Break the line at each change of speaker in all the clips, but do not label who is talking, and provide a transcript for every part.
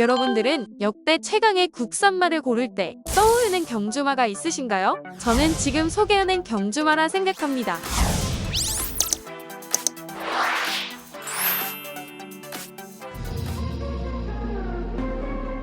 여러분들은 역대 최강의 국산마를 고를 때 떠오르는 경주마가 있으신가요? 저는 지금 소개하는 경주마라 생각합니다.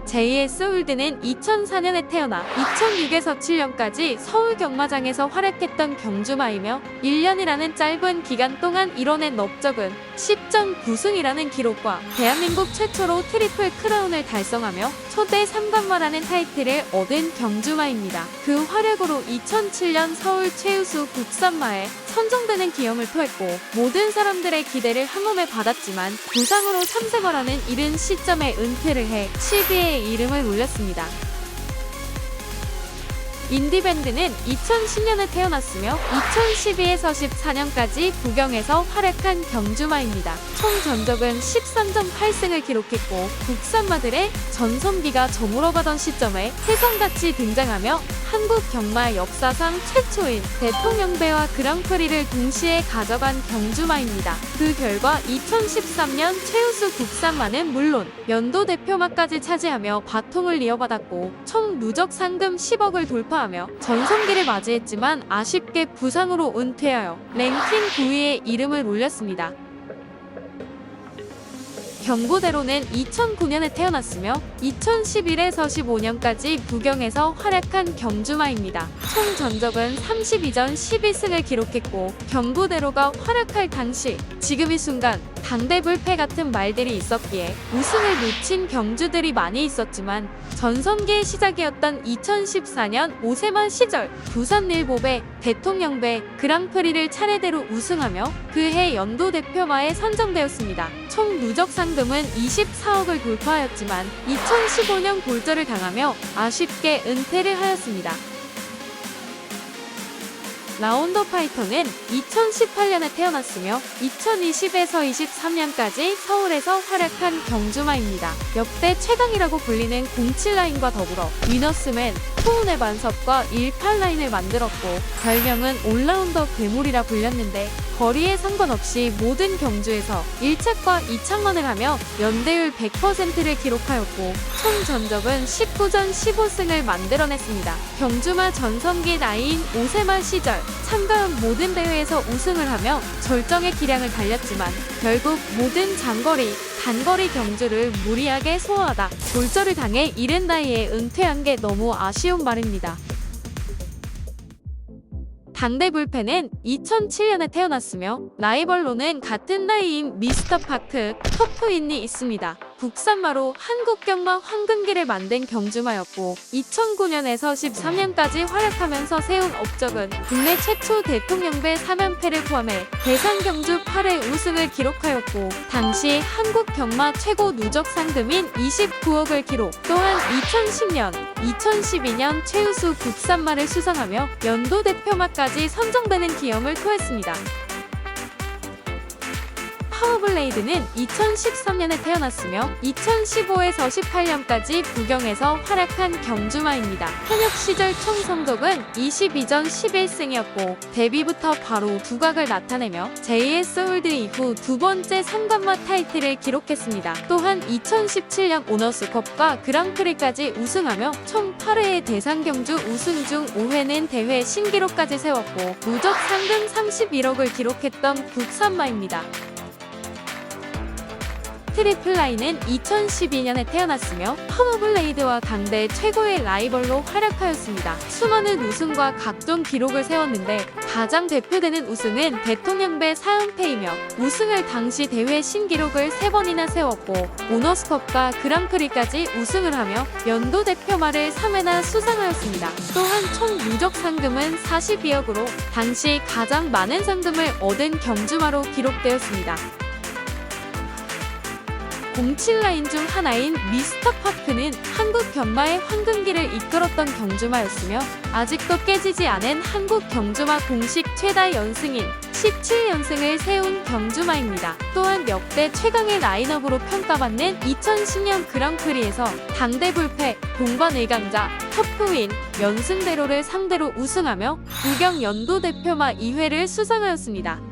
제2의 소울드는 2004년에 태어나 2006에서 7년까지 서울 경마장에서 활약했던 경주마이며 1년이라는 짧은 기간 동안 이뤄낸 업적은 10전 9승이라는 기록과 대한민국 최초로 트리플 크라운을 달성하며 초대 3관마라는 타이틀을 얻은 경주마입니다. 그 활약으로 2007년 서울 최우수 국산마에 선정되는 기염을 토했고 모든 사람들의 기대를 한 몸에 받았지만 부상으로 3세거라는 이른 시점에 은퇴를 해 12의 이름을 올렸습니다. 인디밴드는 2010년에 태어났으며 2012에서 14년까지 부경에서 활약한 경주마입니다. 총 전적은 13점 8승을 기록했고 국산마들의 전성기가 저물어가던 시점에 혜성같이 등장하며 한국 경마 역사상 최초인 대통령배와 그랑프리를 동시에 가져간 경주마입니다. 그 결과 2013년 최우수 국산마는 물론 연도 대표마까지 차지하며 바통을 이어받았고 총 누적 상금 10억을 돌파하며 전성기를 맞이했지만 아쉽게 부상으로 은퇴하여 랭킹 9위에 이름을 올렸습니다. 경고대로는 2009년에 태어났으며 2011에서 15년까지 부경에서 활약한 경주마입니다. 총 전적은 32전 12승을 기록했고 경고대로가 활약할 당시 지금 이 순간 당대불패 같은 말들이 있었기에 우승을 놓친 경주들이 많이 있었지만 전성기의 시작이었던 2014년 오세만 시절 부산일보배, 대통령배, 그랑프리를 차례대로 우승하며 그해 연도 대표마에 선정되었습니다. 총 누적 상금은 24억을 돌파하였지만 2015년 골절을 당하며 아쉽게 은퇴를 하였습니다. 라운더 파이터는 2018년에 태어났으며 2020에서 23년까지 서울에서 활약한 경주마입니다. 역대 최강이라고 불리는 07라인과 더불어 위너스맨, 투혼의 반섭과 18라인을 만들었고 별명은 올라운더 괴물이라 불렸는데 거리에 상관없이 모든 경주에서 1착과 2착만을 하며 연대율 100%를 기록하였고 총 전적은 19전 15승을 만들어냈습니다. 경주마 전성기 나이인 오세만 시절 참가한 모든 대회에서 우승을 하며 절정의 기량을 달렸지만 결국 모든 장거리, 단거리 경주를 무리하게 소화하다 골절을 당해 이른 나이에 은퇴한 게 너무 아쉬운 말입니다. 당대 불패는 2007년에 태어났으며 라이벌로는 같은 나이인 미스터 파크 터프인이 있습니다. 국산마로 한국경마 황금기를 만든 경주마였고 2009년에서 13년까지 활약하면서 세운 업적은 국내 최초 대통령배 3연패를 포함해 대상 경주 8회 우승을 기록하였고 당시 한국 경마 최고 누적 상금인 29억을 기록 또한 2010년 2012년 최우수 국산마를 수상하며 연도 대표마까지 선정되는 기염을 토했습니다. 파워블레이드는 2013년에 태어났으며 2015에서 18년까지 부경에서 활약한 경주마입니다. 현역 시절 총 성적은 22전 11승이었고 데뷔부터 바로 두각을 나타내며 제2의 소울드 이후 두 번째 상관마 타이틀을 기록했습니다. 또한 2017년 오너스컵과 그랑프리까지 우승하며 총 8회의 대상 경주 우승 중 5회는 대회 신기록까지 세웠고 누적 상금 31억을 기록했던 국산마입니다. 트리플라인은 2012년에 태어났으며 허머블레이드와 당대 최고의 라이벌로 활약하였습니다. 수많은 우승과 각종 기록을 세웠는데 가장 대표되는 우승은 대통령배 4연패이며 우승을 당시 대회 신기록을 3번이나 세웠고 오너스컵과 그랑프리까지 우승을 하며 연도 대표마를 3회나 수상하였습니다. 또한 총 누적 상금은 42억으로 당시 가장 많은 상금을 얻은 경주마로 기록되었습니다. 07라인 중 하나인 미스터 파크는 한국 경마의 황금기를 이끌었던 경주마였으며 아직도 깨지지 않은 한국 경주마 공식 최다 연승인 17연승을 세운 경주마입니다. 또한 역대 최강의 라인업으로 평가받는 2010년 그랑프리에서 당대 불패, 동반 1강자, 터프윈, 연승대로를 상대로 우승하며 부경 연도 대표마 2회를 수상하였습니다.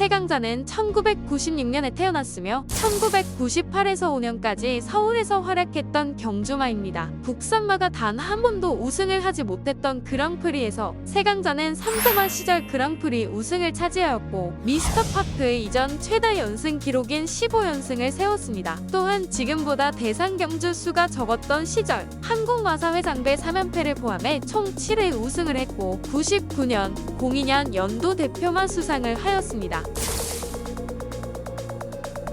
세강자는 1996년에 태어났으며 1998에서 5년까지 서울에서 활약했던 경주마입니다. 국산마가 단 한 번도 우승을 하지 못했던 그랑프리에서 세강자는 삼성화 시절 그랑프리 우승을 차지하였고 미스터 파크 이전 최다 연승 기록인 15연승을 세웠습니다. 또한 지금보다 대상 경주 수가 적었던 시절 한국마사 회장배 3연패를 포함해 총 7회 우승을 했고 99년, 02년 연도 대표만 수상을 하였습니다.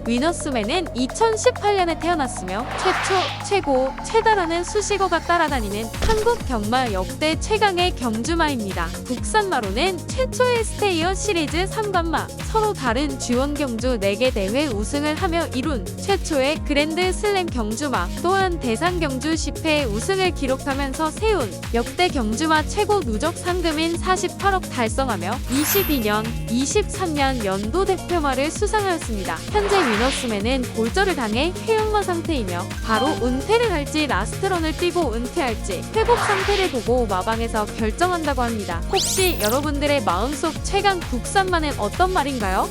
위너스맨은 2018년에 태어났으며 최초, 최고, 최다라는 수식어가 따라다니는 한국 경마 역대 최강의 경주마입니다. 국산마로는 최초의 스테이어 시리즈 3관마, 서로 다른 주원 경주 4개 대회 우승을 하며 이룬 최초의 그랜드 슬램 경주마, 또한 대상 경주 10회 우승을 기록하면서 세운 역대 경주마 최고 누적 상금인 48억 달성하며 22년, 23년 연도 대표마를 수상하였습니다. 현재 위 너스맨은 골절을 당해 회용마 상태이며 바로 은퇴를 할지 라스트런을 뛰고 은퇴할지 회복 상태를 보고 마방에서 결정한다고 합니다. 혹시 여러분들의 마음속 최강 국산만은 어떤 말인가요?